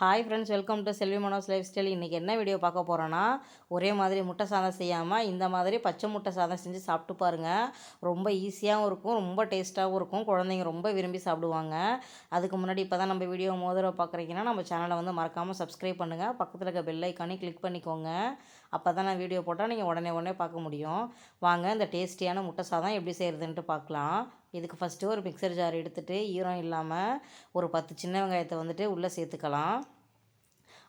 Hi friends welcome to Selvi Manos life style இன்றைக்கி என்ன video பார்க்க போகிறோன்னா ஒரே மாதிரி முட்டை சாதம் செய்யாமல் இந்த மாதிரி பச்சை முட்டை சாதம் செஞ்சு சாப்பிட்டு பாருங்கள் ரொம்ப ஈஸியாகவும் இருக்கும் ரொம்ப டேஸ்ட்டாகவும் இருக்கும். குழந்தைங்க ரொம்ப விரும்பி சாப்பிடுவாங்க. அதுக்கு முன்னாடி இப்போ தான் நம்ம வீடியோ மோதிரம் பார்க்குறீங்கன்னா நம்ம சேனலை வந்து மறக்காமல் சப்ஸ்கிரைப் பண்ணுங்கள் பக்கத்தில் இருக்க பெல் ஐக்கானே கிளிக் பண்ணிக்கோங்க. அப்போ தான் நான் வீடியோ போட்டால் நீங்கள் உடனே உடனே பார்க்க முடியும். வாங்க இந்த டேஸ்டியான முட்டை சாதம் எப்படி செய்கிறதுன்ட்டு பார்க்கலாம். இதுக்கு ஃபஸ்ட்டு ஒரு மிக்சர் ஜார் எடுத்துகிட்டு ஈரம் இல்லாமல் ஒரு பத்து சின்ன வெங்காயத்தை வந்துட்டு உள்ளே சேர்த்துக்கலாம்.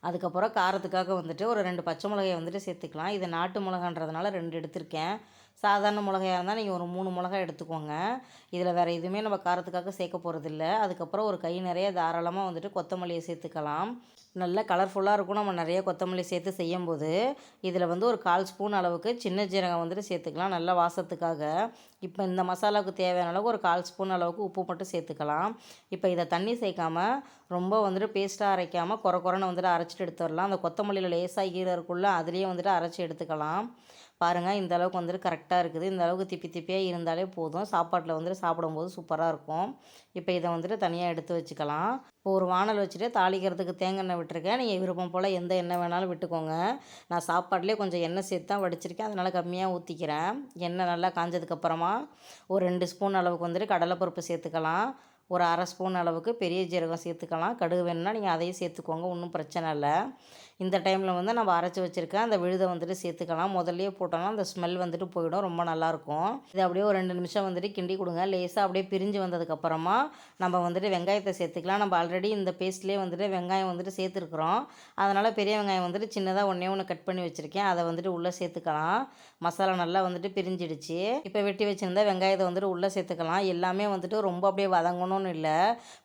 அதுக்கப்புறம் காரத்துக்காக வந்துட்டு ஒரு ரெண்டு பச்சை மிளகாயை வந்துட்டு சேர்த்துக்கலாம். இது நாட்டு மிளகான்றதுனால ரெண்டு எடுத்திருக்கேன். சாதாரண மிளகாயாக இருந்தால் நீங்கள் ஒரு மூணு மிளகாய் எடுத்துக்கோங்க. இதில் வேறு எதுவுமே நம்ம காரத்துக்காக சேர்க்க போகிறதில்ல அதுக்கப்புறம் ஒரு கை நிறைய தாராளமாக வந்துட்டு கொத்தமல்லியை சேர்த்துக்கலாம். நல்ல கலர்ஃபுல்லாக இருக்கும். நம்ம நிறைய கொத்தமல்லி சேர்த்து செய்யும்போது இதில் வந்து ஒரு கால் ஸ்பூன் அளவுக்கு சின்ன ஜீரகம் வந்துட்டு சேர்த்துக்கலாம். நல்ல வாசத்துக்காக. இப்போ இந்த மசாலாவுக்கு தேவையான அளவுக்கு ஒரு கால் ஸ்பூன் அளவுக்கு உப்பு மட்டும் சேர்த்துக்கலாம். இப்போ இதை தண்ணி சேர்க்காமல் ரொம்ப வந்துட்டு பேஸ்ட்டாக அரைக்காமல் குறை குறைன்னு வந்துட்டு அரைச்சிட்டு எடுத்து வரலாம் அந்த கொத்தமல்லியில் லேசாக ஈரம் இருக்குள்ள அதுலேயே வந்துட்டு அரைச்சி எடுத்துக்கலாம். பாருங்கள் இந்த அளவுக்கு வந்துட்டு கரெக்டாக இருக்குது. இந்த அளவுக்கு திப்பி திப்பியாக இருந்தாலே போதும். சாப்பாட்டில் வந்துட்டு சாப்பிடும்போது சூப்பராக இருக்கும். இப்போ இதை வந்துட்டு தனியாக எடுத்து வச்சுக்கலாம். இப்போ ஒரு வானல் வச்சுட்டு தாளிக்கிறதுக்கு தேங்காய் எண்ணெய் விட்டுருக்கேன். நீங்கள் விருப்பம் போல் எந்த எண்ணெய் வேணாலும் விட்டுக்கோங்க. நான் சாப்பாட்டிலே கொஞ்சம் எண்ணெய் சேர்த்து தான் வடிச்சிருக்கேன். அதனால் கம்மியாக ஊற்றிக்கிறேன் எண்ணெய் நல்லா காஞ்சதுக்கப்புறமா ஒரு ரெண்டு ஸ்பூன் அளவுக்கு வந்துட்டு கடலைப்பருப்பு சேர்த்துக்கலாம். ஒரு அரை ஸ்பூன் அளவுக்கு பெரிய ஜீரகம் சேர்த்துக்கலாம். கடுகு வேணும்னா நீங்கள் அதையும் சேர்த்துக்கோங்க ஒன்றும் பிரச்சனை இல்லை. இந்த டைமில் வந்து நம்ம அரைச்சி வச்சுருக்கேன் அந்த விழுதை வந்துட்டு சேர்த்துக்கலாம். முதல்லையே போட்டோம்னா அந்த ஸ்மெல் வந்துட்டு போயிடும் ரொம்ப நல்லாயிருக்கும் இது அப்படியே ஒரு ரெண்டு நிமிஷம் வந்துட்டு கிண்டி கொடுங்க. லேசாக அப்படியே பிரிஞ்சு வந்ததுக்கப்புறமா நம்ம வந்துட்டு வெங்காயத்தை சேர்த்துக்கலாம். நம்ம ஆல்ரெடி இந்த பேஸ்ட்லேயே வந்துட்டு வெங்காயம் வந்துட்டு சேர்த்துருக்குறோம். அதனால் பெரிய வெங்காயம் வந்துட்டு சின்னதாக ஒன்றே ஒன்று கட் பண்ணி வச்சுருக்கேன். அதை வந்துட்டு உள்ளே சேர்த்துக்கலாம். மசாலா நல்லா வந்துட்டு பிரிஞ்சிடுச்சு. இப்போ வெட்டி வச்சுருந்தா வெங்காயத்தை வந்துட்டு உள்ளே சேர்த்துக்கலாம். எல்லாமே வந்துட்டு ரொம்ப அப்படியே வதங்கணும் ஒன்றும் இல்லை.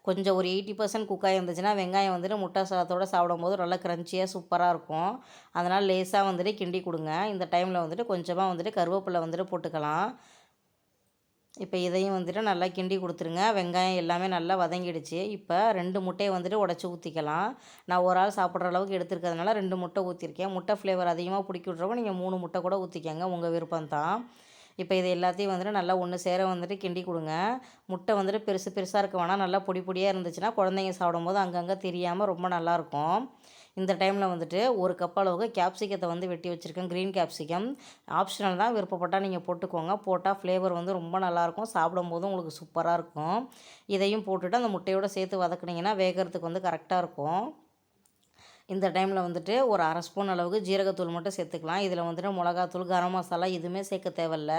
கொஞ்சம் ஒரு எயிட்டி பர்சன்ட் குக்காக இருந்துச்சுன்னா வெங்காயம் வந்துட்டு முட்டை சாதத்தோடு சாப்பிடும்போது நல்லா க்ரன்ச்சியாக சூப்பராக இருக்கும். அதனால் லேசாக வந்துட்டு கிண்டி கொடுங்க. இந்த டைமில் வந்துட்டு கொஞ்சமாக வந்துட்டு கருவேப்பிலை வந்துட்டு போட்டுக்கலாம். இப்போ இதையும் வந்துட்டு நல்லா கிண்டி கொடுத்துருங்க. வெங்காயம் எல்லாமே நல்லா வதங்கிடுச்சு. இப்போ ரெண்டு முட்டையை வந்துட்டு உடச்சி ஊற்றிக்கலாம் நான் ஒரு ஆள் சாப்பிட்ற அளவுக்கு எடுத்துருக்கிறதுனால ரெண்டு முட்டை ஊற்றிருக்கேன் முட்டை ஃப்ளேவர் அதிகமாக பிடிக்கி விட்றவங்க நீங்கள் மூணு முட்டை கூட ஊற்றிக்கங்க உங்கள் விருப்பம் தான் இப்போ இது எல்லாத்தையும் வந்துட்டு நல்லா ஒன்று சேர வந்துட்டு கிண்டி கொடுங்க. முட்டை வந்துட்டு பெருசு பெருசாக இருக்க வேணால் நல்லா பொடி பொடியாக இருந்துச்சுன்னா குழந்தைங்க சாப்பிடும்போது அங்கங்கே தெரியாமல் ரொம்ப நல்லாயிருக்கும் இந்த டைமில் வந்துட்டு ஒரு கப் அளவுக்கு கேப்சிகத்தை வந்து வெட்டி வச்சுருக்கேன். க்ரீன் கேப்சிகம் ஆப்ஷனல் தான். விருப்பப்பட்டால் நீங்கள் போட்டுக்கோங்க. போட்டால் ஃப்ளேவர் வந்து ரொம்ப நல்லாயிருக்கும் சாப்பிடும்போது உங்களுக்கு சூப்பராக இருக்கும். இதையும் போட்டுட்டு அந்த முட்டையோடு சேர்த்து வதக்குனிங்கன்னா வேகிறதுக்கு வந்து கரெக்டாக இருக்கும். இந்த டைமில் வந்துட்டு ஒரு அரை ஸ்பூன் அளவுக்கு ஜீரகத்தூள் மட்டும் சேர்த்துக்கலாம். இதில் வந்துட்டு மிளகாத்தூள் கரம் மசாலா எதுவுமே சேர்க்க தேவையில்ல.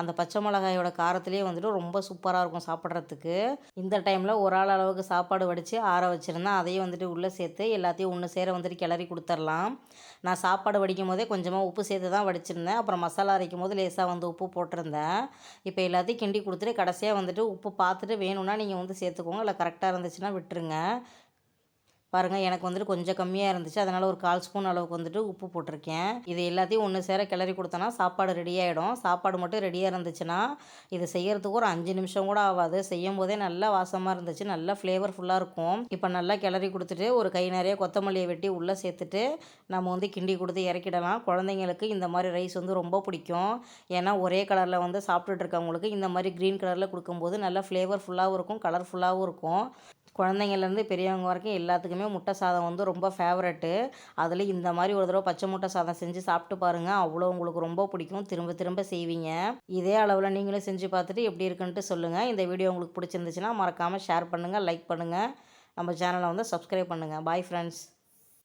அந்த பச்சை மிளகாயோட காரத்துலேயே வந்துட்டு ரொம்ப சூப்பராக இருக்கும் சாப்பிட்றதுக்கு. இந்த டைமில் ஒரு ஆள் அளவுக்கு சாப்பாடு வடித்து ஆற வச்சுருந்தேன் அதையும் வந்துட்டு உள்ளே சேர்த்து எல்லாத்தையும் ஒன்று சேர வந்துட்டு கிளறி கொடுத்துர்லாம் நான் சாப்பாடு வடிக்கும் போதே கொஞ்சமாக உப்பு சேர்த்து தான் வடிச்சிருந்தேன். அப்புறம் மசாலா அரைக்கும் போது லேசாக வந்து உப்பு போட்டிருந்தேன். இப்போ எல்லாத்தையும் கிண்டி கொடுத்துட்டு கடைசியாக வந்துட்டு உப்பு பார்த்துட்டு வேணும்னா நீங்கள் வந்து சேர்த்துக்கோங்க. இல்லை கரெக்டாக இருந்துச்சுன்னா விட்டுருங்க. பாருங்கள் எனக்கு வந்துட்டு கொஞ்சம் கம்மியாக இருந்துச்சு. அதனால் ஒரு கால் ஸ்பூன் அளவுக்கு வந்துட்டு உப்பு போட்டிருக்கேன். இது எல்லாத்தையும் ஒன்று சேர கிளறி கொடுத்தோன்னா சாப்பாடு ரெடி ஆகிடும் சாப்பாடு மட்டும் ரெடியாக இருந்துச்சுன்னா இது செய்கிறதுக்கு ஒரு அஞ்சு நிமிஷம் கூட ஆகாது. செய்யும் போதே நல்லா வாசமாக இருந்துச்சு. நல்லா ஃப்ளேவர்ஃபுல்லாக இருக்கும். இப்போ நல்லா கிளறி கொடுத்துட்டு ஒரு கை நிறைய கொத்தமல்லியை வெட்டி உள்ளே சேர்த்துட்டு நம்ம வந்து கிண்டி கொடுத்து இறக்கிடலாம். குழந்தைங்களுக்கு இந்த மாதிரி ரைஸ் வந்து ரொம்ப பிடிக்கும். ஏன்னா ஒரே கலரில் வந்து சாப்பிட்டுட்டு இருக்கவங்களுக்கு இந்த மாதிரி க்ரீன் கலரில் கொடுக்கும்போது நல்லா ஃப்ளேவர்ஃபுல்லாகவும் இருக்கும் கலர்ஃபுல்லாகவும் இருக்கும். குழந்தைங்கள்லேருந்து பெரியவங்க வரைக்கும் எல்லாத்துக்குமே முட்டை சாதம் வந்து ரொம்ப ஃபேவரெட்டு அதில் இந்த மாதிரி ஒரு தடவை பச்சை முட்டை சாதம் செஞ்சு சாப்பிட்டு பாருங்கள் அவ்வளோ உங்களுக்கு ரொம்ப பிடிக்கும். திரும்ப திரும்ப செய்வீங்க. இதே அளவில் நீங்களும் செஞ்சு பார்த்துட்டு எப்படி இருக்குன்ட்டு சொல்லுங்கள் இந்த வீடியோ உங்களுக்கு பிடிச்சிருந்துச்சுன்னா மறக்காமல் ஷேர் பண்ணுங்கள் லைக் பண்ணுங்கள் நம்ம சேனலை வந்து சப்ஸ்கிரைப் பண்ணுங்கள் பாய் ஃப்ரெண்ட்ஸ்